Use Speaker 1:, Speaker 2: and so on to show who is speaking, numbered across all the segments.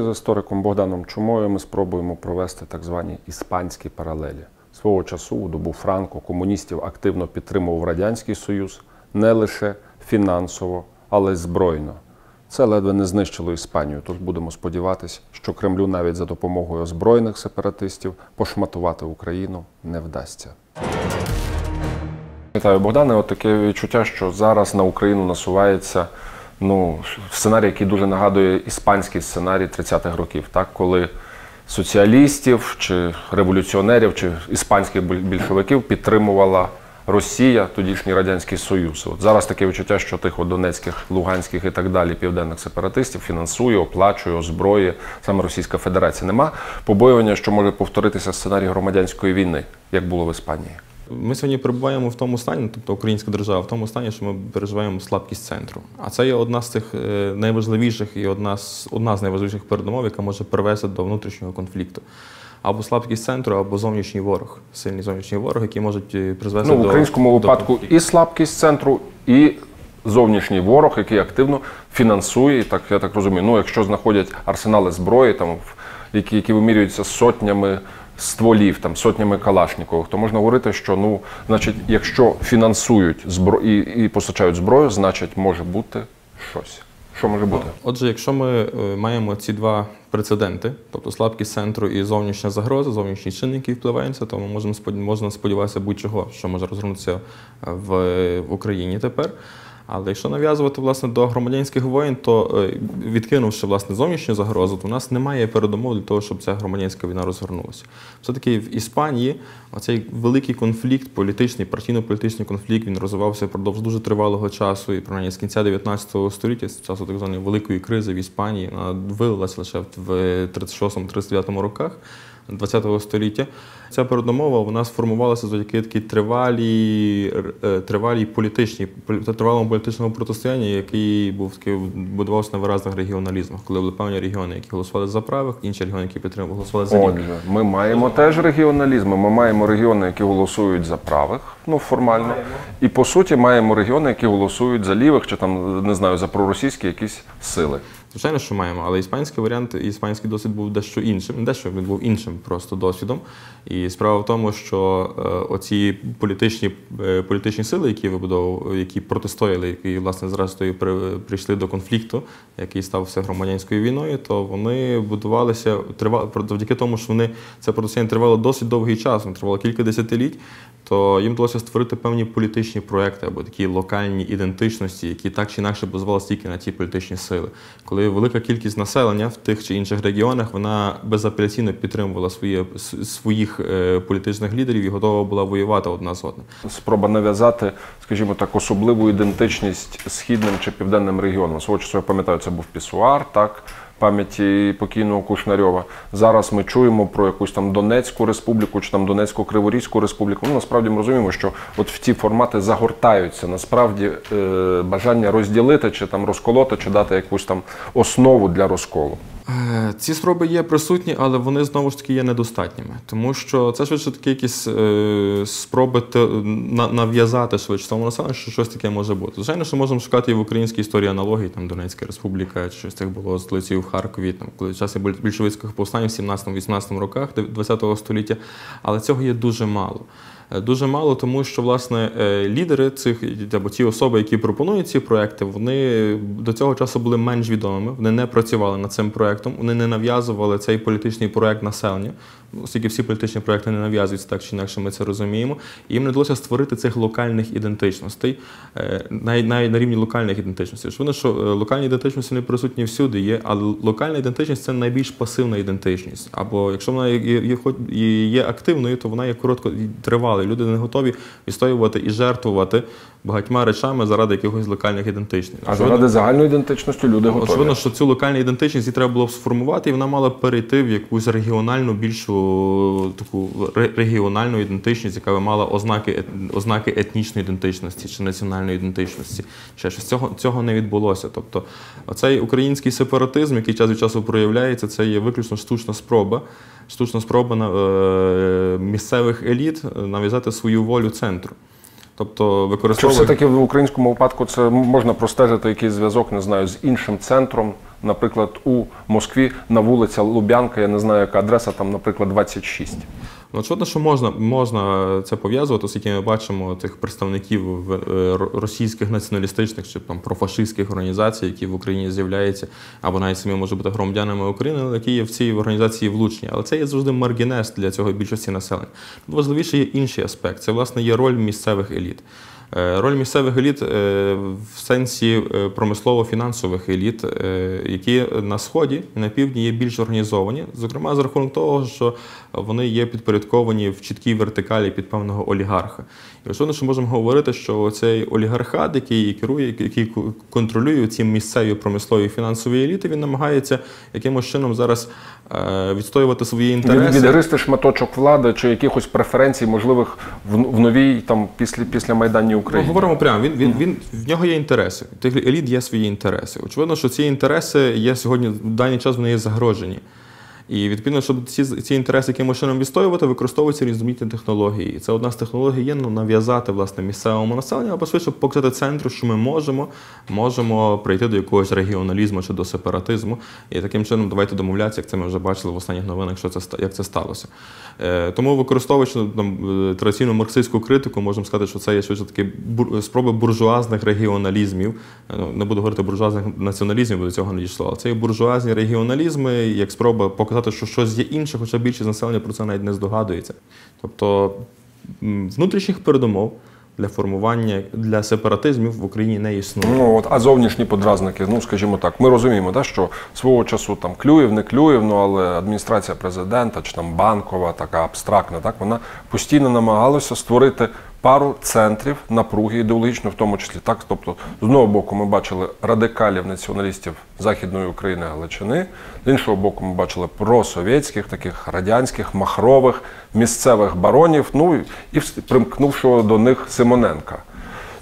Speaker 1: З істориком Богданом Чумою ми спробуємо провести так звані іспанські паралелі. Свого часу у добу Франко комуністів активно підтримував Радянський Союз не лише фінансово, але й збройно. Це ледве не знищило Іспанію, тож будемо сподіватися, що Кремлю навіть за допомогою озброєних сепаратистів пошматувати Україну не вдасться. Вітаю, Богдане. От таке відчуття, що зараз на Україну насувається ну, сценарій, який дуже нагадує іспанський сценарій 30-х років, так? коли соціалістів чи революціонерів чи іспанських більшовиків підтримувала Росія, тодішній Радянський Союз. От зараз таке відчуття, що тих от донецьких, луганських і так далі південних сепаратистів фінансує, оплачує, озброює саме Російська Федерація. Нема побоювання, що може повторитися сценарій громадянської війни, як було в Іспанії.
Speaker 2: Ми сьогодні перебуваємо в тому стані, тобто українська держава в тому стані, що ми переживаємо слабкість центру. А це є одна з тих е, найважливіших і одна з одна з найважливіших передумов, яка може привести до внутрішнього конфлікту. Або слабкість центру, або зовнішній ворог, сильний зовнішній ворог, який можуть е, призвести
Speaker 1: ну,
Speaker 2: до
Speaker 1: в українському
Speaker 2: до
Speaker 1: випадку і слабкість центру, і зовнішній ворог, який активно фінансує. Так я так розумію. Ну, якщо знаходять арсенали зброї, там які, які вимірюються сотнями стволів, там сотнями калашнікових, то можна говорити, що ну, значить, якщо фінансують збро... і, і постачають зброю, значить може бути щось. Що може бути?
Speaker 2: Отже, якщо ми е, маємо ці два прецеденти, тобто слабкість центру і зовнішня загроза, зовнішні чинники впливають на це, то ми можемо можна сподіватися будь-чого, що може розгорнутися в, в Україні тепер. Але якщо нав'язувати власне до громадянських воєн, то е, відкинувши власне зовнішню загрозу, то в нас немає передумов для того, щоб ця громадянська війна розгорнулася. Все-таки в Іспанії оцей великий конфлікт, політичний, партійно-політичний конфлікт, він розвивався впродовж дуже тривалого часу, і принаймні з кінця 19 століття, з часу так званої великої кризи в Іспанії, вона вилилася лише в 36-39 роках. ХХ століття ця передумова вона сформувалася завдяки такій тривалій, е, тривалій політичній тривалому політичному протистоянні, який був такий будувався на виразних регіоналізмах, коли були певні регіони, які голосували за правих, інші регіони, які підтримували голосували за лівих.
Speaker 1: Отже, ми маємо теж регіоналізм. Ми маємо регіони, які голосують за правих, ну формально. І по суті маємо регіони, які голосують за лівих, чи там не знаю, за проросійські якісь сили.
Speaker 2: Звичайно, що маємо, але іспанський варіант, іспанський досвід був дещо іншим. Не дещо він був іншим просто досвідом. І справа в тому, що е, оці політичні, е, політичні сили, які вибудовували, які протистояли, які власне зрештою при, прийшли до конфлікту, який став всегромадянською війною, то вони будувалися тривало завдяки тому, що вони це протистояння тривало досить довгий час, тривало кілька десятиліть. То їм вдалося створити певні політичні проекти або такі локальні ідентичності, які так чи інакше базувалися тільки на ті політичні сили. Коли велика кількість населення в тих чи інших регіонах вона безапеляційно підтримувала свої, своїх е, політичних лідерів і готова була воювати одна з одним.
Speaker 1: Спроба нав'язати, скажімо так, особливу ідентичність східним чи південним регіонам. Свого часу я пам'ятаю, це був Пісуар, так. Пам'яті покійного Кушнарьова. Зараз ми чуємо про якусь там Донецьку республіку чи там Донецьку Криворізьку республіку. Ну насправді ми розуміємо, що от в ці формати загортаються насправді е, бажання розділити чи там розколоти, чи дати якусь там основу для розколу.
Speaker 2: Е, Ці спроби є присутні, але вони знову ж таки є недостатніми, тому що це швидше такі якісь е, спроби нав'язати швидше тому населенню, що щось таке може бути. Звичайно, що можемо шукати і в українській історії аналогії, там Донецька республіка, щось так було з столицею в Харкові, там коли часи більшовицьких повстань в 17-18 роках ХХ століття, але цього є дуже мало. Е, Дуже мало, тому що власне е, лідери цих або ті особи, які пропонують ці проекти, вони до цього часу були менш відомими. Вони не працювали над цим проектом, вони не нав'язували цей політичний проект населенню, оскільки всі політичні проекти не нав'язуються так чи інакше, ми це розуміємо. І їм не вдалося створити цих локальних ідентичностей, е, навіть на рівні локальних ідентичностей. Що е, локальні ідентичності не присутні всюди є, але локальна ідентичність це найбільш пасивна ідентичність. Або якщо вона є, є, є активною, то вона є коротко тривалою. Люди не готові відстоювати і жертвувати багатьма речами заради якихось локальних ідентичностей.
Speaker 1: А заради загальної ідентичності люди готові.
Speaker 2: Очевидно, що цю локальну ідентичність її треба було сформувати, і вона мала перейти в якусь регіональну, більшу таку регіональну ідентичність, яка би мала ознаки, ознаки етнічної ідентичності чи національної ідентичності. Ще щось цього, цього не відбулося. Тобто, оцей український сепаратизм, який час від часу проявляється, це є виключно штучна спроба. Штучна спроба е, місцевих еліт нав'язати свою волю центру. Тобто
Speaker 1: Чи все-таки в українському випадку це можна простежити якийсь зв'язок, не знаю, з іншим центром наприклад, у Москві на вулиця Лубянка, я не знаю, яка адреса, там, наприклад, 26.
Speaker 2: Ну, очевидно, що можна, можна це пов'язувати, оскільки ми бачимо тих представників е, ро- російських націоналістичних чи там профашистських організацій, які в Україні з'являються, або навіть самі можуть бути громадянами України, які є в цій організації влучні. Але це є завжди маргінес для цього більшості населення. Тут важливіше є інший аспект. Це власне є роль місцевих еліт. Е, Роль місцевих еліт е, в сенсі е, промислово-фінансових еліт, які на сході і на півдні є більш організовані, зокрема за рахунок того, що вони є підпорядковані в чіткій вертикалі під певного олігарха. І очевидно, що можемо говорити, що цей олігархат, який керує, який контролює ці місцеві промислові фінансові еліти, він намагається якимось чином зараз відстоювати свої інтереси.
Speaker 1: Відгристи шматочок влади чи якихось преференцій, можливих в, новій там після, після Майданній
Speaker 2: Ну,
Speaker 1: Ми
Speaker 2: говоримо прямо. Він, він, він, в нього є інтереси. Тих еліт є свої інтереси. Очевидно, що ці інтереси є сьогодні, в даний час вони є загрожені. І відповідно, щоб ці, ці інтереси якимось чином відстоювати, використовуються різноманітні технології. І це одна з технологій є ну, нав'язати власне місцевому населенню, або швидше показати центру, що ми можемо, можемо прийти до якогось регіоналізму чи до сепаратизму. І таким чином давайте домовлятися, як це ми вже бачили в останніх новинах, що це як це сталося. Е, тому, використовуючи там, е, традиційну марксистську критику, можемо сказати, що це є швидше такі бур- спроби буржуазних регіоналізмів. Е, Ну, не буду говорити буржуазних націоналізмів, бо до цього не дійшло. Але це є буржуазні регіоналізми, як спроба показати, що щось є інше, хоча більшість населення про це навіть не здогадується. Тобто внутрішніх передумов для формування для сепаратизмів в Україні не існує.
Speaker 1: Ну от, а зовнішні подразники, ну скажімо так, ми розуміємо, да, що свого часу там Клюєв, не Клюєв, ну але адміністрація президента чи там банкова, така абстрактна, так вона постійно намагалася створити пару центрів напруги ідеологічно, в тому числі так. Тобто, з одного боку, ми бачили радикалів націоналістів Західної України Галичини, з іншого боку, ми бачили просовєтських, таких радянських, махрових, місцевих баронів, ну і примкнувшого до них Симоненка.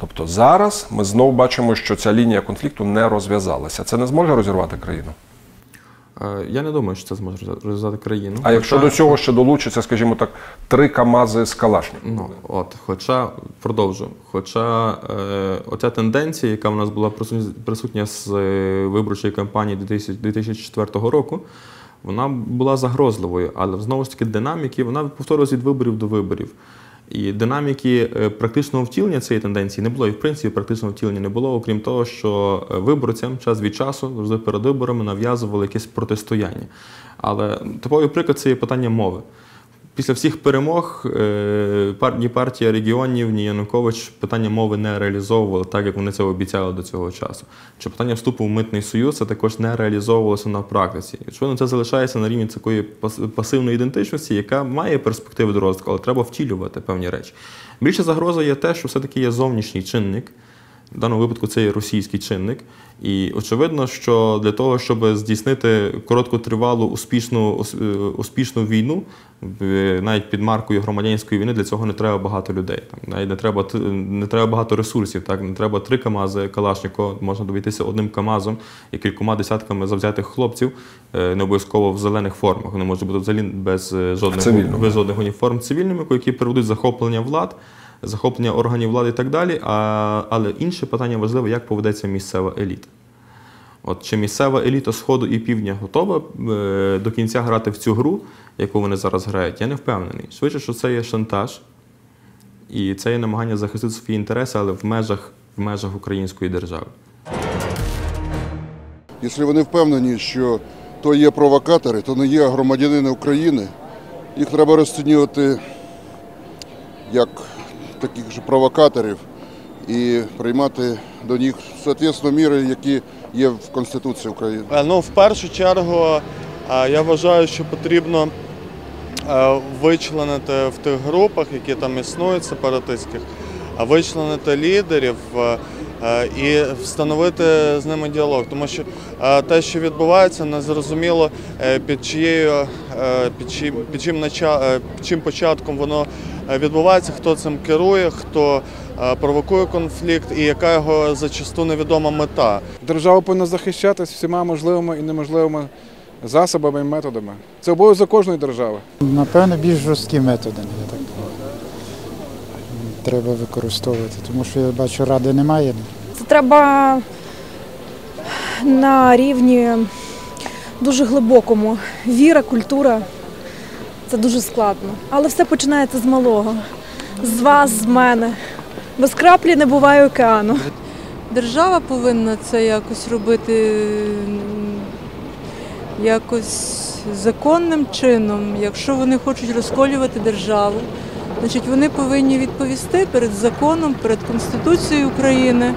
Speaker 1: Тобто зараз ми знову бачимо, що ця лінія конфлікту не розв'язалася. Це не зможе розірвати країну.
Speaker 2: Е, Я не думаю, що це зможе розв'язати країну.
Speaker 1: А якщо до цього ще долучиться, скажімо так, три КАМАЗи з Калашником?
Speaker 2: Ну, от, хоча, продовжу, хоча е, оця тенденція, яка в нас була присутня, з е, виборчої кампанії 2000 2004 року, вона була загрозливою, але знову ж таки динаміки, вона повторювалася від виборів до виборів. І динаміки е, практичного втілення цієї тенденції не було, і в принципі практичного втілення не було, окрім того, що е, виборцям час від часу, завжди перед виборами, нав'язували якесь протистояння. Але типовий приклад це є питання мови. Після всіх перемог е, ні партія регіонів, ні Янукович питання мови не реалізовували так, як вони це обіцяли до цього часу. Чи питання вступу в митний союз це також не реалізовувалося на практиці. Очевидно, це залишається на рівні такої пас- пасивної ідентичності, яка має перспективи до розвитку, але треба втілювати певні речі. Більше загроза є те, що все-таки є зовнішній чинник. В даному випадку це є російський чинник. І очевидно, що для того, щоб здійснити короткотривалу успішну, е, успішну війну, е, навіть під маркою громадянської війни, для цього не треба багато людей. Там, навіть не треба, не треба багато ресурсів. Так? Не треба три КАМАЗи Калашникова, можна добитися одним КАМАЗом і кількома десятками завзятих хлопців, е, не обов'язково в зелених формах. Вони можуть бути взагалі без жодних, без жодних уніформ цивільними, які приведуть захоплення влад захоплення органів влади і так далі. А, але інше питання важливе, як поведеться місцева еліта. От чи місцева еліта Сходу і Півдня готова е, до кінця грати в цю гру, яку вони зараз грають, я не впевнений. Швидше, що це є шантаж, і це є намагання захистити свої інтереси, але в межах, в межах української держави.
Speaker 3: Якщо вони впевнені, що то є провокатори, то не є громадянини України, їх треба розцінювати як таких же провокаторів і приймати до них соответственно міри, які є в Конституції України.
Speaker 4: Е, Ну, в першу чергу, е, я вважаю, що потрібно е, вичленити в тих групах, які там існують, сепаратистських, вичленити лідерів і встановити з ними діалог. Тому що те, що відбувається, незрозуміло під чиєю під чим, під чим, під чим початком воно відбувається, хто цим керує, хто е, провокує конфлікт і яка його зачасту невідома мета.
Speaker 5: Держава повинна захищатись всіма можливими і неможливими засобами і методами. Це обов'язок кожної держави.
Speaker 6: Напевно, більш жорсткі методи, я так думаю. Треба використовувати, тому що я бачу, ради немає.
Speaker 7: Це треба на рівні дуже глибокому. Віра, культура це дуже складно. Але все починається з малого. З вас, з мене. Без краплі не буває океану.
Speaker 8: Держава повинна це якось робити якось законним чином. Якщо вони хочуть розколювати державу, значить вони повинні відповісти перед законом, перед Конституцією України.